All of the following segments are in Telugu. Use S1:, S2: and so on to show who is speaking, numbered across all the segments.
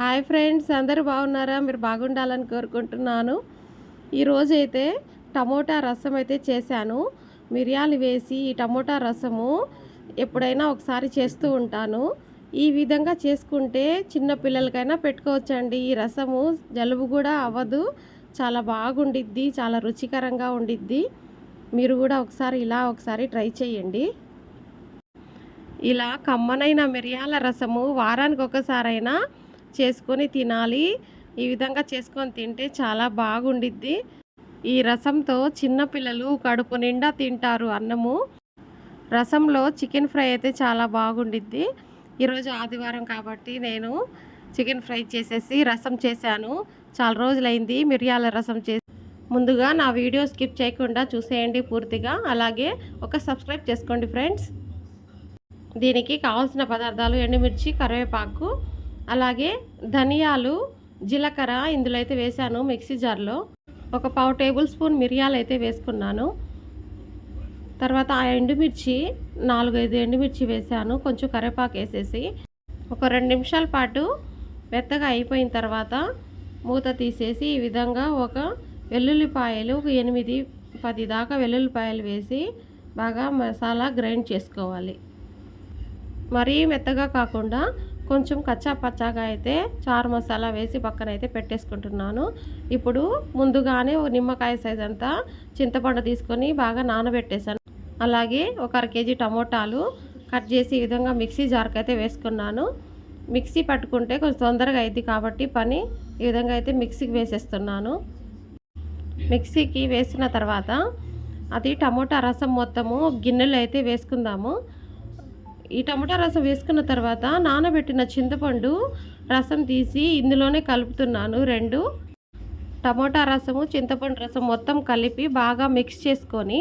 S1: హాయ్ ఫ్రెండ్స్ అందరూ బాగున్నారా? మీరు బాగుండాలని కోరుకుంటున్నాను. ఈరోజు అయితే టమోటా రసం అయితే చేశాను. మిరియాలు వేసి ఈ టమోటా రసము ఎప్పుడైనా ఒకసారి చేస్తూ ఉంటాను. ఈ విధంగా చేసుకుంటే చిన్న పిల్లలకైనా పెట్టుకోవచ్చండి. ఈ రసము జలుబు కూడా అవ్వదు. చాలా బాగుండిద్ది చాలా రుచికరంగా ఉండిద్ది. మీరు కూడా ఒకసారి ఇలా ఒకసారి ట్రై చేయండి. ఇలా కమ్మనైన మిరియాల రసము వారానికి ఒకసారైనా చేసుకొని తినాలి. ఈ విధంగా చేసుకొని తింటే చాలా బాగుండిద్ది. ఈ రసంతో చిన్నపిల్లలు కడుపు నిండా తింటారు అన్నము. రసంలో చికెన్ ఫ్రై అయితే చాలా బాగుండిద్ది. ఈరోజు ఆదివారం కాబట్టి నేను చికెన్ ఫ్రై చేసేసి రసం చేశాను. చాలా రోజులైంది మిరియాల రసం చేసి ముందుగా నా వీడియో స్కిప్ చేయకుండా చూసేయండి పూర్తిగా. అలాగే ఒక సబ్స్క్రైబ్ చేసుకోండి ఫ్రెండ్స్. దీనికి కావాల్సిన పదార్థాలు ఎండుమిర్చి కరివేపాకు అలాగే ధనియాలు జీలకర్ర ఇందులో అయితే వేసాను మిక్సీ జార్లో. ఒక పావు టేబుల్ స్పూన్ మిరియాలు అయితే వేసుకున్నాను. తర్వాత ఆ ఎండుమిర్చి నాలుగైదు ఎండుమిర్చి వేసాను కొంచెం కరివేపాకు వేసేసి ఒక రెండు నిమిషాల పాటు మెత్తగా అయిపోయిన తర్వాత మూత తీసేసి ఈ విధంగా ఒక వెల్లుల్లిపాయలు ఒక ఎనిమిది పది దాకా వెల్లుల్లిపాయలు వేసి బాగా మసాలా గ్రైండ్ చేసుకోవాలి. మరీ మెత్తగా కాకుండా కొంచెం కచ్చా పచ్చాగా అయితే చారు మసాలా వేసి పక్కన అయితే పెట్టేసుకుంటున్నాను. ఇప్పుడు ముందుగానే ఒక నిమ్మకాయ సైజ్ అంతా చింతపండు తీసుకొని బాగా నానబెట్టేశాను. అలాగే ఒక అర కేజీ టమోటాలు కట్ చేసి ఈ విధంగా మిక్సీ జార్కి అయితే వేసుకున్నాను. మిక్సీ పట్టుకుంటే కొంచెం తొందరగా అయింది కాబట్టి పని ఈ విధంగా అయితే మిక్సీకి వేసేస్తున్నాను. మిక్సీకి వేసిన తర్వాత అది టమోటా రసం మొత్తము గిన్నెలో అయితే వేసుకుందాము. ఈ టమాటా రసం వేసుకున్న తర్వాత నానబెట్టిన చింతపండు రసం తీసి ఇందులోనే కలుపుతున్నాను. రెండు టమోటా రసము చింతపండు రసం మొత్తం కలిపి బాగా మిక్స్ చేసుకొని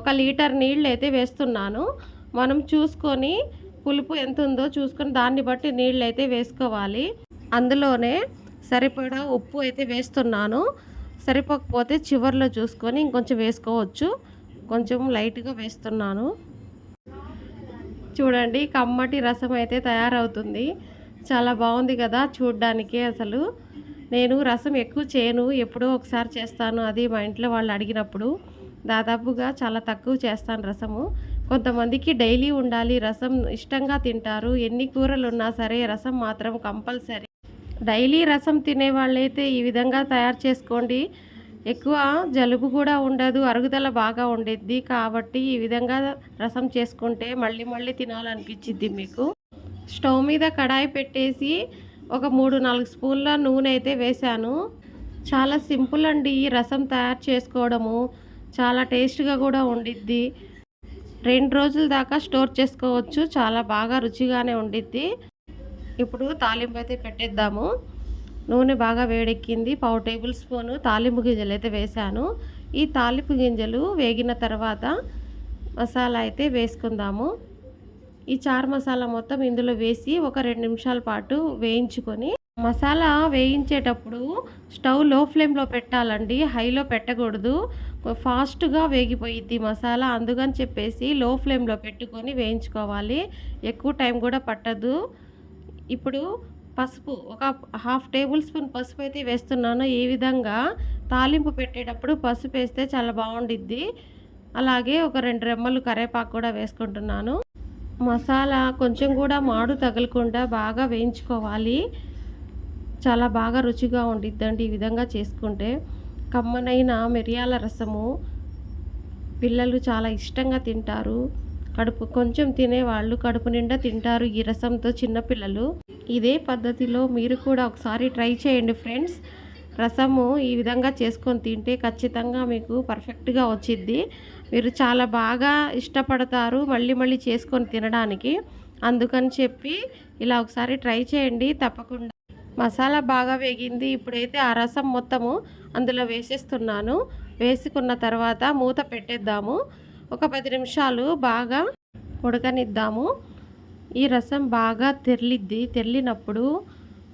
S1: ఒక లీటర్ నీళ్ళు అయితే వేస్తున్నాను. మనం చూసుకొని పులుపు ఎంత ఉందో చూసుకొని దాన్ని బట్టి నీళ్ళు అయితే వేసుకోవాలి. అందులోనే సరిపడా ఉప్పు అయితే వేస్తున్నాను. సరిపోకపోతే చివరిలో చూసుకొని ఇంకొంచెం వేసుకోవచ్చు. కొంచెం లైట్గా వేస్తున్నాను. చూడండి కమ్మటి రసం అయితే తయారవుతుంది. చాలా బాగుంది కదా చూడ్డానికి అసలు. నేను రసం ఎక్కువ చేయను ఎప్పుడో ఒకసారి చేస్తాను అది మా ఇంట్లో వాళ్ళు అడిగినప్పుడు. దాదాపుగా చాలా తక్కువ చేస్తాను రసము. కొంతమందికి డైలీ ఉండాలి రసం ఇష్టంగా తింటారు. ఎన్ని కూరలు ఉన్నా సరే రసం మాత్రం కంపల్సరీ. డైలీ రసం తినే వాళ్ళైతే ఈ విధంగా తయారు చేసుకోండి. ఎక్కువ జలుబు కూడా ఉండదు అరుగుదల బాగా ఉండిద్ది కాబట్టి ఈ విధంగా రసం చేసుకుంటే మళ్ళీ మళ్ళీ తినాలనిపించిద్ది మీకు. స్టవ్ మీద కడాయి పెట్టేసి ఒక మూడు నాలుగు స్పూన్ల నూనె అయితే వేశాను. చాలా సింపుల్ అండి ఈ రసం తయారు చేసుకోవడము. చాలా టేస్ట్గా కూడా ఉండిద్ది. రెండు రోజుల దాకా స్టోర్ చేసుకోవచ్చు. చాలా బాగా రుచిగానే ఉండిద్ది. ఇప్పుడు తాలింపు అయితే పెట్టేద్దాము. నూనె బాగా వేడెక్కింది. పావు టేబుల్ స్పూను తాలింపు గింజలు అయితే వేశాను. ఈ తాలింపు గింజలు వేగిన తర్వాత మసాలా అయితే వేసుకుందాము. ఈ చార్ మసాలా మొత్తం ఇందులో వేసి ఒక రెండు నిమిషాల పాటు వేయించుకొని మసాలా వేయించేటప్పుడు స్టవ్లో ఫ్లేమ్లో పెట్టాలండి. హైలో పెట్టకూడదు. ఫాస్ట్గా వేగిపోయిద్ది మసాలా. అందుకని చెప్పేసి లో ఫ్లేమ్లో పెట్టుకొని వేయించుకోవాలి. ఎక్కువ టైం కూడా పట్టదు. ఇప్పుడు పసుపు ఒక హాఫ్ టేబుల్ స్పూన్ పసుపు అయితే వేస్తున్నాను. ఈ విధంగా తాలింపు పెట్టేటప్పుడు పసుపు వేస్తే చాలా బాగుండిద్ది. అలాగే ఒక రెండు రెమ్మలు కరేపాకు కూడా వేసుకుంటున్నాను. మసాలా కొంచెం కూడా మాడు తగలకుండా బాగా వేయించుకోవాలి. చాలా బాగా రుచిగా ఉండిద్దండి ఈ విధంగా చేసుకుంటే. కమ్మనైన మిరియాల రసము పిల్లలు చాలా ఇష్టంగా తింటారు. కడుపు కొంచెం తినేవాళ్ళు కడుపు నిండా తింటారు ఈ రసంతో చిన్నపిల్లలు ఇదే పద్ధతిలో మీరు కూడా ఒకసారి ట్రై చేయండి ఫ్రెండ్స్. రసము ఈ విధంగా చేసుకొని తింటే ఖచ్చితంగా మీకు పర్ఫెక్ట్గా వచ్చిద్ది. మీరు చాలా బాగా ఇష్టపడతారు మళ్ళీ మళ్ళీ చేసుకొని తినడానికి. అందుకని చెప్పి ఇలా ఒకసారి ట్రై చేయండి తప్పకుండా. మసాలా బాగా వేగింది. ఇప్పుడైతే ఆ రసం మొత్తము అందులో వేసేస్తున్నాను. వేసుకున్న తర్వాత మూత పెట్టేద్దాము. ఒక పది నిమిషాలు బాగా ఉడకనిద్దాము. ఈ రసం బాగా తెరలిద్ది. తెరిలినప్పుడు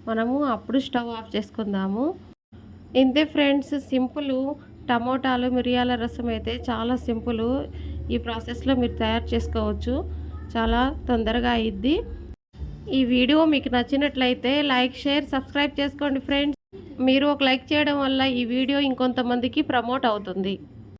S1: మనము అప్పుడు స్టవ్ ఆఫ్ చేసుకుందాము. ఇంతే ఫ్రెండ్స్ సింపుల్. టమోటాలు మిరియాల రసం అయితే చాలా సింపుల్. ఈ ప్రాసెస్లో మీరు తయారు చేసుకోవచ్చు. చాలా తొందరగా అయ్యిద్ది ఈ వీడియో మీకు నచ్చినట్లయితే లైక్ షేర్ సబ్స్క్రైబ్ చేసుకోండి ఫ్రెండ్స్. మీరు ఒక లైక్ చేయడం వల్ల ఈ వీడియో ఇంకొంతమందికి ప్రమోట్ అవుతుంది.